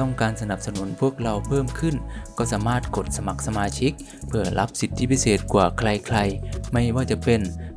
ต้องการสนับสนุนพวกเราเพิ่มขึ้น ก็สามารถกดสมัครสมาชิก เพื่อรับสิทธิพิเศษกว่าใครๆ ไม่ว่าจะเป็น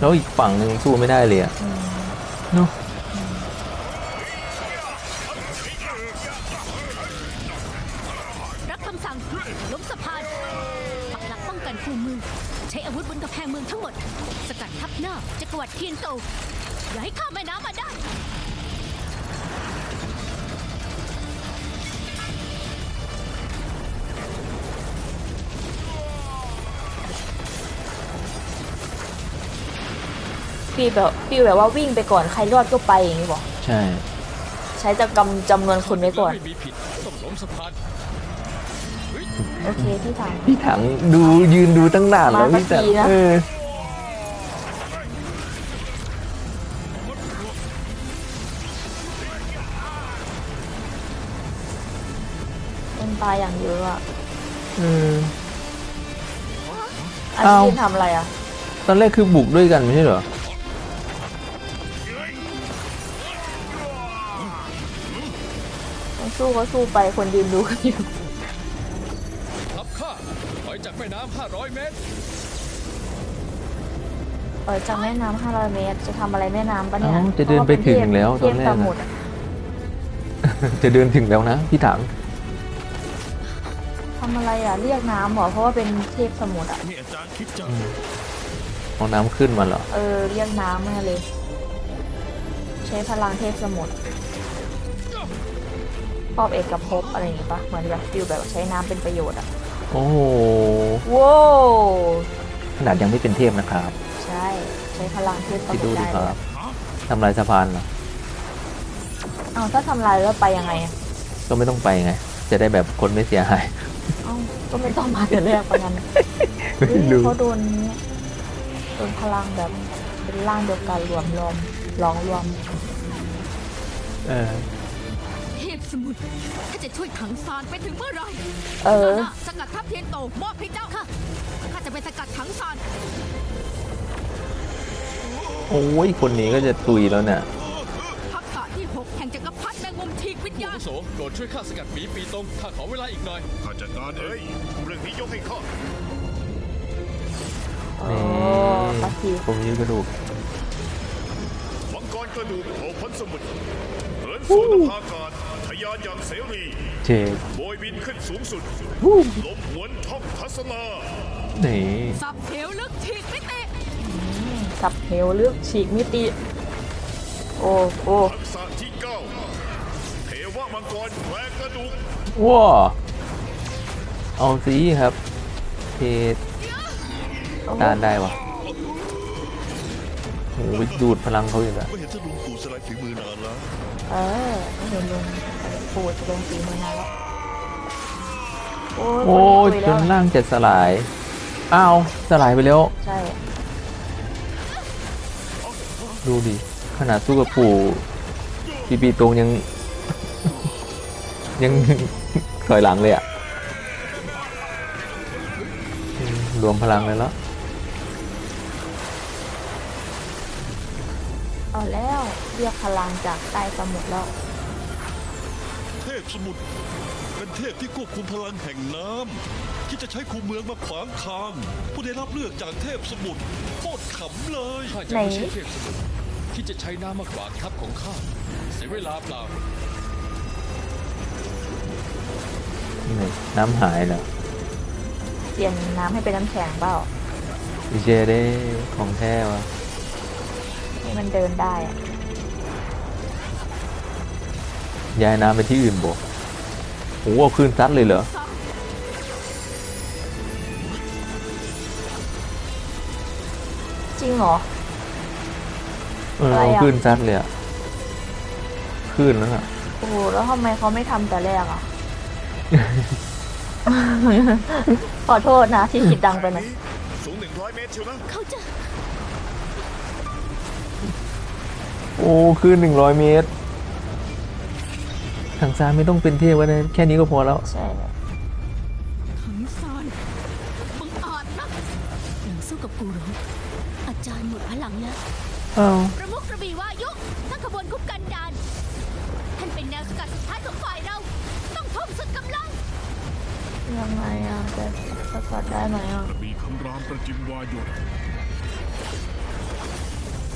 แล้วอีกฝั่งหนึ่งสู้ไม่ได้เลยอะเนาะ ฟีลแบบฟีลแบบว่าวิ่งไปก่อนใครรอดก็ไปอย่างนี้บอกใช่ ใช้จำกำจำนวนคนไว้ก่อน ไม่มีผิดต้องล้มสะพานโอเคที่ถาม พี่ถังดูยืนดูตั้งนานแล้วมาสักพี่แต่ทีนะ เออคนตายอย่างเยอะอะเออ อันเอ้านี้ทำอะไรอะตอนแรกคือบุกด้วยกันไม่ใช่เหรอ สู้ก็สู้ไปคนยืนดูกันอยู่ทับข้าถอยจากแม่น้ำ500เมตรเออจากแม่น้ำ500เมตร จะทำอะไรแม่น้ำปะเนี่ยเอ้าจะเดินไปถึงแล้วเทตอนพแรกสอะมุทรอะจะเดินถึงแล้วนะพี่ถังทำอะไรอะเรียกน้ำเหรอเพราะว่าเป็นเทพสมุทรอะนี่อาจารย์คิดจะเอาน้ำขึ้นมาเหรอ เออเรียกน้ำมาเลย ใช้พลังเทพสมุทร ครอบเอกภพอะไรอย่างงี้ปะเหมือนแบบฟิลแบบใช้น้ำเป็นประโยชน์อะโอ้โหว้าวขนาดยังไม่เป็นเทพนะครับ ใช่ใช้พลังเทพสคิดมุดูทรดิได้คเลรัยบทำลายสะพานเหรอเอาถ้าทำลายแล้วไปยังไงอะก็ไม่ต้องไปไง จะได้แบบคนไม่เสียหาย เอ้าก็ไม่ต้องมาแต่แรกปะงั้นไม่เฮ้ยรู้เขาโดนเนี่ยโดนพลังแบบเป็นร่างเดียวกันรวมรวมลองรวม เออเทพ สมุทรถ้าจะช่วยถังซานไปถึงเมื่อไหรเออน่ะสกัดทัพเทียนโตมอบให้เจ้าค่ะข้าจะไปสกัดถังซานโอ้ยคนนี้ก็จะตุยแล้วเนี่ย ทักษะที่หกแห่งจักรพรรดิแมงมุมทีกวิญผู้ญาอาณวุโสโปรดช่วยข้าสกัดหมีปีตรงข้าขอเวลาอีกหน่อย ข้าจัดการเอ้ยเรื่องนี้ยกให้ข้าโอ้นี่ปักที ผมยืนกระดูก มังกรกระดูกเผ่าพันธุ์สมุทรเหินสู่นภาอากาศทะ ยานอย่างเสรีเจโบยบินขึ้นสูงสุดลมหวนท่องทัศนานี่สับเหวลึกทีกมิติสับเหวเลือกฉีกมิติ โอ้โอ้ทักษะที่เก้าเทวมังกรแหวกกระดูกว้าเอาสิครับเพจต้านได้วะโอ้โหดูดพลังเขาอยู่นะไม่เห็นท่านลุงปู่สลายฝีมือนานแล้วเออไม่เห็นลง ปูดลงสีมือนานแล้ว โอ้โอ้ยคนจนี้นตุยแล้วร่างจะสลาย อ้าว สลายไปแล้ว ใช่ดูดิ ขนาดสู้กับปู่ปีปีตรงยัง ยัง ถอยหลังเลยอะอืมรวมพลังเลยแล้วเอาแล้วเรียกพลังจากใต้สมุทรแล้วเท พสมุทรเป็นเทพที่ควบคุมพลังแห่งน้ำที่จะใช้คูเมืองมาขวางทาง ผู้ได้รับเลือกจากเทพสมุทรโคตรขำเลยข้าจะไม่ใช่เทพสมุทรที่จะใช้น้ำมาขวางทัพของข้าเสียเวลาเปล่านี่น้ำหายเหรอเปลี่ยนน้ำให้เป็นน้ำแข็งเปล่าอีเจได้ของแท้วะให้มันเดินได้อะ ย้ายน้ำไปที่อื่นบ่โอ้โหเอาคืนซัดเลยเหรอจริงเหรอ เอออะไรเอาอะคืนซัดเลยอะคืนนั้นอะโอ้โหแล้วทำไมเขาไม่ทำแต่แรกอะขอโทษนะที่คิดดังไปหน่อยสูง100เมตรเชียวนะเขาจะโอ้คืนหนึ่งร้อยเมตร ทางซ้ายไม่ต้องเป็นเทพก็ได้แค่นี้ก็พอแล้ว ใช่เลยถังซานบังอาจนะยังสู้กับกูเหรออาจารย์หมดพลังแล้วอ้าวประมุขกระบี่วายุตั้งขบวนคุ้มกันดาน ท่านเป็นแนวสกัดสุดท้ายของฝ่ายเรา ต้องทุ่มสุดกำลัง ยังไงอะจะสกัดได้ไหมอะมีคำรามประจิมวายุ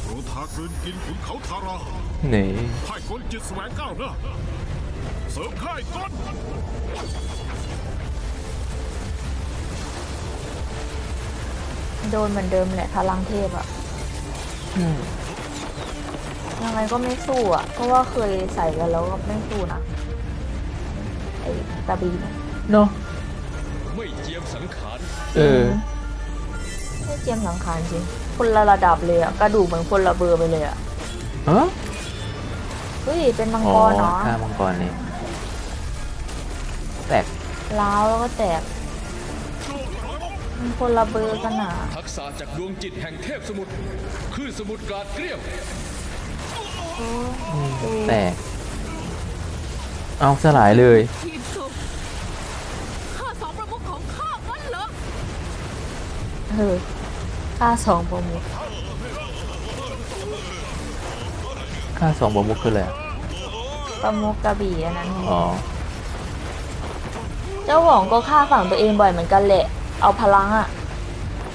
โรธากลืนกินขุนเขาทาราไหนค่ายกลจิตแสวงก้าวหน้า เสริมค่ายกลโดนเหมือนเดิมแหละพลังเทพอะอืมยังไงก็ไม่สู้อะเพราะว่าเคยใส่กันแล้วก็ไม่สู้นะไอ้ตาบีเนี่ยเนาะไม่เจียมสังขารเออไม่เจียมสังขารจริงคนละระดับเลยอะกระดูกเหมือนคนละเบอร์ไปเลยอะฮะ เฮ้ย เป็นมังอ๋กอรเนาะฆ่ามังกรนี่แตกล้าวแล้วก็แตกมันคนละเบอร์กันอะทักษะจากดวงจิตแห่งเทพสมุทรคลื่นสมุทรกราดเกลี้ยงแตก เอาสลายเลยทีมสุข้าสองประมุขของข้างั้นเหรอเออค่าสองประมุข ค่าสองบวมุกคืออะไรอะประมุขกระบี่อันนั้นไงอ๋อ เจ้าหวองก็ฆ่าฝั่งตัวเองบ่อยเหมือนกันแหละ เอาพลังอะ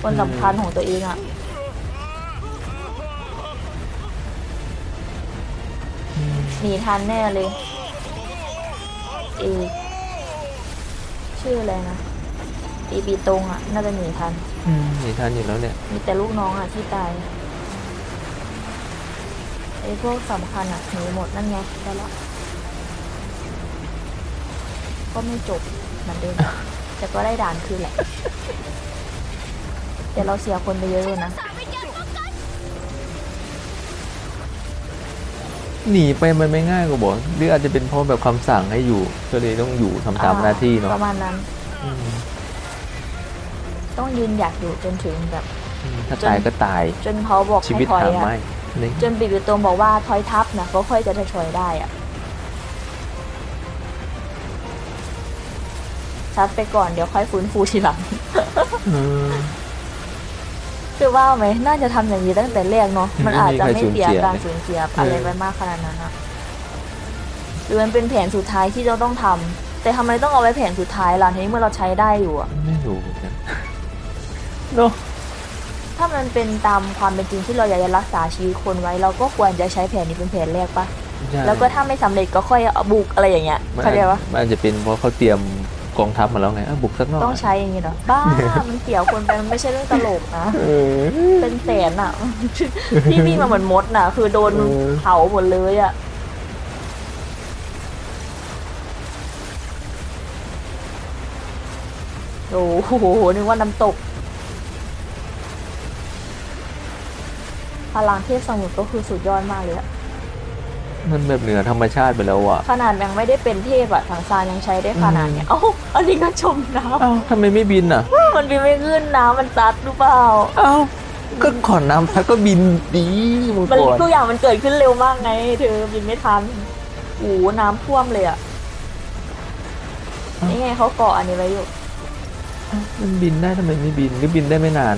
คนสำคัญของตัวเองอะหนีทันแน่เลย เอกชื่ออะไรนะปีปีตรงอะน่าจะหนีทันอืมหนีทันอยู่แล้วเนี่ย มีแต่ลูกน้องอะที่ตาย ไอ้พวกสำคัญอะหนีหมดนั่นไงได้แล้วก็ไม่จบเหมือนเดิมแต่ก็ได้ด่านคืนแหละแต่เราเสียคนไปเยอะอยู่นะสามวิญญาณป้องกันหนีไปมันไม่ง่ายกว่าบอกหรืออาจจะเป็นเพราะแบบคำสั่งให้อยู่ก็เลยต้องอยู่ทำตามหน้าที่เนาะประมาณนั้นอืมต้องยืนหยัดอยู่จนถึงแบบอืมถ้าตายก็ตาย จนเขาบอกชีให้วิตถอยหาอะไม่ นี่จนปีปีตรงบอกว่าถอยทับนะก็ค่อยจะถอยได้อะชัดไปก่อนเดี๋ยวค่อยฟื้นฟูทีหลังเออคือว่าไหมน่าจะทำอย่างนี้ตั้งแต่แรกเนาะอืมมันอาจจะไม่ไม่มีเสียใครสูญเสียการสูญเสียอะไรไปมากขนาดนั้นอะหรือมันเป็นแผนสุดท้ายที่เราต้องทำแต่ทำไมต้องเอาไว้แผนสุดท้ายล่ะทีนี้เมื่อเราใช้ได้อยู่อะไม่รู้เหมือนกันเนาะ ถ้ามันเป็นตามความเป็นจริงที่เราอยากจะรักษาชีวิตคนไว้ เราก็ควรจะใช้แผนนี้เป็นแผนแรกปะใช่แล้วก็ถ้าไม่สำเร็จก็ค่อยเอาบุกอะไรอย่างเงี้ยมันเข้าใจปะมันอาจจะเป็นเพราะเขาเตรียมกองทัพมาแล้วไงอะบุกสักหน่อยต้องใช้อย่างงี้เหรอบ้า มันเกี่ยวคนไปมันไม่ใช่เรื่องตลกนะ เออ เป็นแสนอะที่วิ่งมาเหมือนมดน่ะ คือโดนเออ เผาหมดเลยอะโอ้โหนึกว่าน้ำตก พลังเทพสมุทรก็คือสุดยอดมากเลยอะมันแบบเหนือธรรมชาติไปแล้วอะขนาดยังไม่ได้เป็นเทพอะทางซานยังใช้ได้ขนาดเนี้ยเอ้าอันนี้ก็ชมน้เอ้าทำไมไม่บินอะำมันบินไม่ขึ้นน้ำมันซัดหรือเปล่าเอ้าก็ขอนน้ำพักก็บินดีมังมันกรทุกอย่างมันเกิดขึ้นเร็วมากไงเธอบินไม่ทันโอ้โหน้ำท่วมเลยอะนี่ไงเขาเกาะอันนี้ไว้อยู่มันบินได้ทำไมไม่บินหรือบินได้ไม่นาน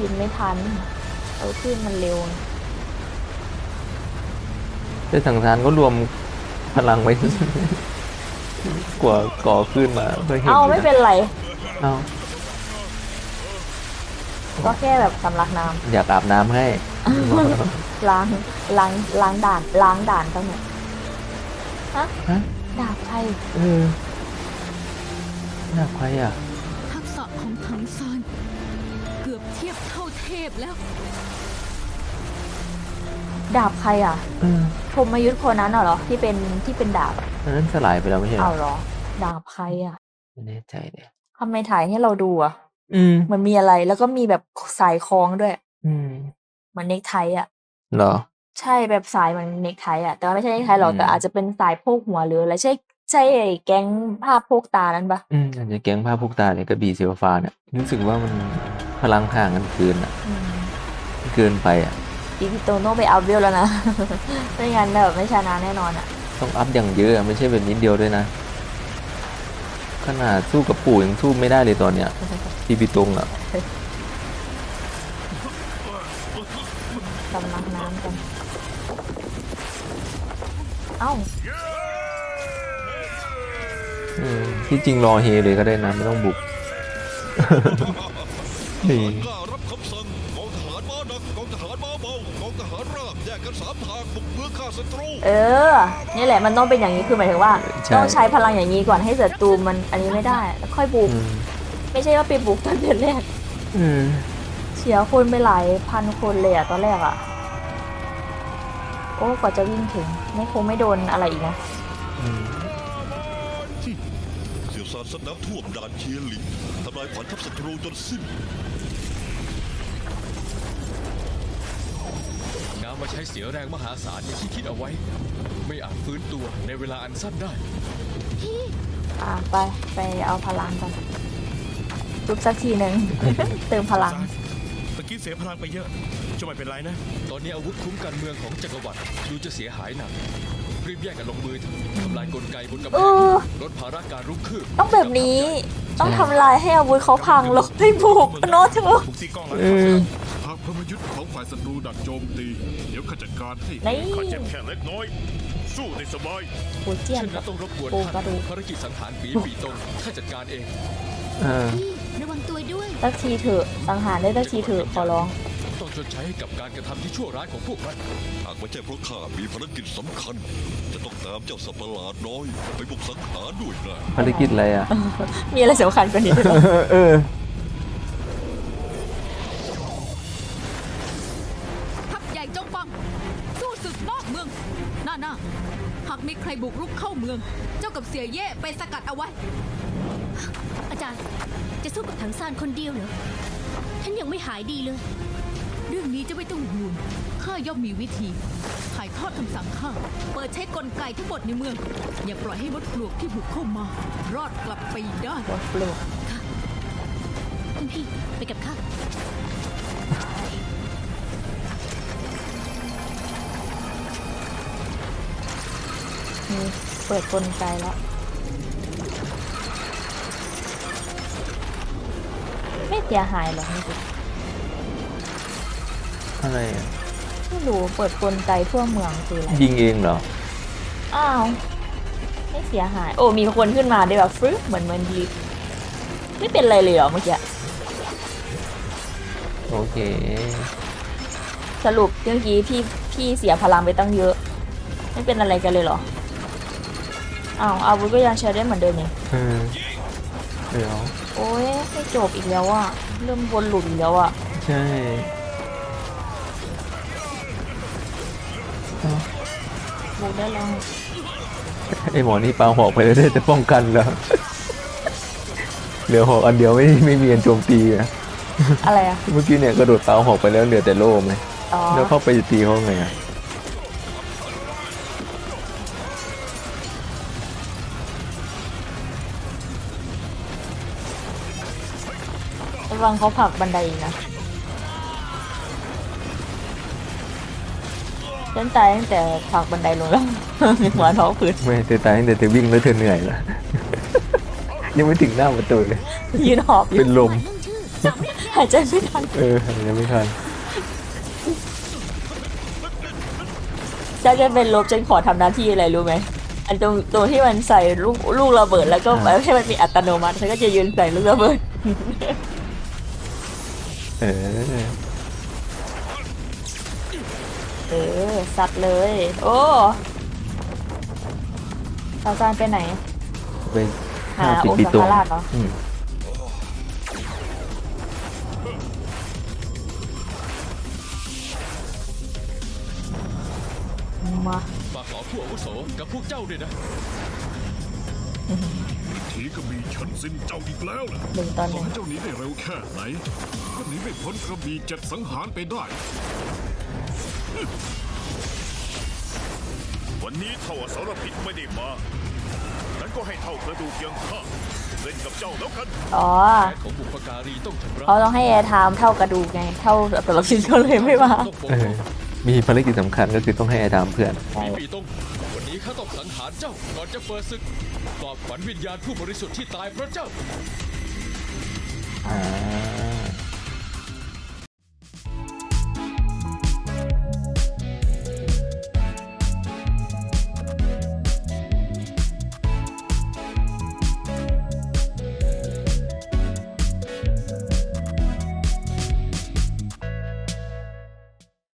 บินไม่ทัน เอาขึ้นมันเร็ว แต่สังสารก็รวมพลังไว้ กว่าก่อขึ้นมาเพื่อเห็นเอายู่ะไม่เป็นไร เอ้าก็แค่แบบสำลักน้ำอยากอาบน้ำให้ล้างล้างล้างด่านล้างด่านตั้งหน่อยฮะฮะ ดาบใครเออน่าใครอะทักษะของถังซาน เกือบเทียบเท่าเทพแล้ว ดาบใครอะอืมพรหมยุทธ์คนนั้นน่ะเหรอ ที่เป็นที่เป็นดาบอะอันนั้นสลายไปแล้วไม่ใช่เหรเอาอเหรอ ดาบใครอะไม่แน่ใจเลยทำไมถ่ายให้เราดูอะอืม เหมันมีอะไรแล้วก็มีแบบสายคล้องด้วย อืมเหมือนเนคไทอะ เหรอ ใช่แบบสายเหมันเนคไทอะ แต่ว่าไม่ใช่เนคไทหรอกอืม แต่อาจจะเป็นสายโพกหัวหรืออะไรใช่ ใช่ไอ้แก๊งภาพโพกตานั้นปะอืมอาจจะแก๊งผ้าพวกตาเนี่ยกระบี่เซลฟ้าเนี่ยรู้สึกว่ามันพลังห่างกันเกินอะอืมเกินไปอะอีพิโตโน่ไปอัพเวลแล้วนะ ไม่งั้นแบบไม่ชนะแน่นอนอะ ต้องอัพอย่างเยอะอะไม่ใช่แบบนิดเดียวด้วยนะ ขนาดสู้กับปู่ยังสู้ไม่ได้เลยตอนเนี้ยทีพีตรงอะกำลังน้ำกัน เอ้า อืม ที่จริงรอเฮเลยก็ได้นะ ไม่ต้องบุก นี่ กล้ารับคำสั่งกองทหารม้าหนักกองทหารม้าเบากองทหารราบแยกกันสามทางบุกเมืองฆ่าศัตรูเออ นี่แหละมันต้องเป็นอย่างนี้คือหมายถึงว่า ใช่ ต้องใช้พลังอย่างนี้ก่อนให้ศัตรูมันอันนี้ไม่ได้ แล้วค่อยบุก อืมไม่ใช่ว่าไปบุกตอนเดือนแรก อืมเสียคนไปหลายพันคนเลยอะตอนแรกอะโอ้กว่าจะวิ่งถึง ไม่คงไม่โดนอะไรอีกนะอืมเสี่ยวซานสนน้ำท่วมด่านเชียหลิงทำลายขวัญทัพศัตรูจนสิ้น น้ำมาใช้เสียแรงมหาศาลอย่างที่คิดเอาไว้ ไม่อาจฟื้นตัวในเวลาอันสั้นได้ อะไป ไปเอาพลังกันจุบสักทีหนึ่ง เติมพลังตะกี้เสียพลังไปเยอะจะไม่เป็นไรนะ ตอนนี้อาวุธคุ้มกันเมืองของจักรวรรดิดูจะเสียหายหนัก รีบแยกกันลงมือเถอะทำลายกลไกบนกำแพเองอ ลดภาระการรุกคืบต้องแบบนี้ ต้องทำลายให้อาวุธเขาพังแลงให้บุกโน้ตเถอะบุกตีกล้องแล้วเออ หากพรหมยุทธ์ของฝ่ายศัตรูดักโจมตี เดี๋ยวข้าจัดการให้นี่ข้าเจ็บแค่เล็กน้อย สู้ได้สบายโอ้เจียนเช่นนั้นต้องรบกวนโอ้กท่าระดูนกภารกิจสังหารปีปีตรงข้าจัดการเอง เออ ระวังตัวด้วย สักทีเถอะสังหารได้สักทีเถอะขอร้อง ต้องชดใช้ให้กับการกระทำที่ชั่วร้ายของพวกมันหากไม่ใช่เพราะข้ามีภารกิจสำคัญ จะต้องตามเจ้าสัตว์ประหลาดน้อย ไปบุกสังหารด้วยนะภารกิจอะไรอะ มีอะไรสำคัญกว่านี้ด้วยเหรอเออ ทัพใหญ่จงฟัง สู้ศึกนอกเมือง หน้าหน้าหากมีใครบุกรุกเข้าเมือง เจ้ากับเสียเย่ไปสกัดเอาไว้ อาจารย์ จะสู้กับถังซานคนเดียวเหรอ ท่านยังไม่หายดีเลยเรื่องนี้ จะไม่ต้องห่วงข้าย่อมมีวิธีถ่ายทอดคำสั่งข้า เปิดใช้กลไกทั้งหมดในเมือง อย่าปล่อยให้มดปลวกที่บุกเข้ามา รอดกลับไปได้โดนปลุกท่านพี่ไปกับข้ามีเปิดกลไกแล้วไม่เสียหายหรอกนี่สิ อะไรอะไม่รู้เปิดกลไกทั่วเมืองคืออะไรยิงเองเหรอ อ้าวไม่เสียหาย โอ้มีคนขึ้นมาได้แบบฟรึ๊บเหมือนมันดีไม่เป็นไรเลยเหรอเมื่อกี้โอเค สรุปเมื่อกี้พี่พี่เสียพลังไปตั้งเยอะ ไม่เป็นอะไรกันเลยเหรออ้าวอาวุธก็ยังใช้ได้เหมือนเดิมนี่เออเดี๋ยวโอ้ยไม่จบอีกแล้วอะเริ่มวนหลุดอีกแล้วอะใช่ บุกได้แล้วไอหมอนี่ปาหอกไปแล้วได้จะป้องกันแล้วเหลือหอกอันเดียวไม่ไม่มีอันโจมตีอะอะไรอะเมื่อกี้เนี่ยกระโดดปาหอกไปแล้วเหลือแต่โล่ไหมอ๋อแล้วเข้าไปตีเขาไงอะระวังเขาผลักบันไดอีกนะ ฉันตายตั้งแต่ผลักบันไดลงแล้วหัวท้องผืนไม่เธอตายตั้งแต่เธอวิ่งแล้วเธอเหนื่อยแล้วยังไม่ถึงหน้าประตูเลย ยืนหอบอเป็ยู่นลมเรื่องชื่อสามเรื่องหายใจไม่ทันเออยังไม่ทันจะจะเป็นลบฉันขอทำหน้าที่อะไรรู้ไหมอันตรงตรงที่มันใส่ลูกลูกระเบิดแล้วก็อ่าให้มันมีอัตโนมัติฉันก็จะยืนใส่ลูกระเบิด เออ สัตว์เลย โอ้ตาจานไปไหน ไปหาองค์สังฆราชเนาะมามาขอผู้อาวุโสกับพวกเจ้าด้วยนะทีก็มีฉันสิ้นเจ้าอีกแล้วล่ะตอนนึ่เจ้านีได้เร็วแค่ไหนก็หนีไม่พ้นกระบี่จัดสังหารไปได้ วันนี้เท่าอสรพิษไม่ได้มานั้นก็ให้เท่ากระดูกยังข้าเล่นกับเจ้าแล้วกันอ๋อแผนของบุพการีต้องชำระเขาต้องให้แอร์ไทม์เท่ากระดูกไง เท่าแต่ละพิษเขาเลยไม่มา ต้องปกเอป้อองมีภารกิจสำคัญก็คือต้องให้ไอ้ดามเพื่อน ปีปีตงวันนี้ข้าต้องสังหารเจ้าก่อนจะเปิดศึกปลอบขวัญวิญญาณผู้บริสุทธิ์ที่ตายเพราะเจ้า อ่า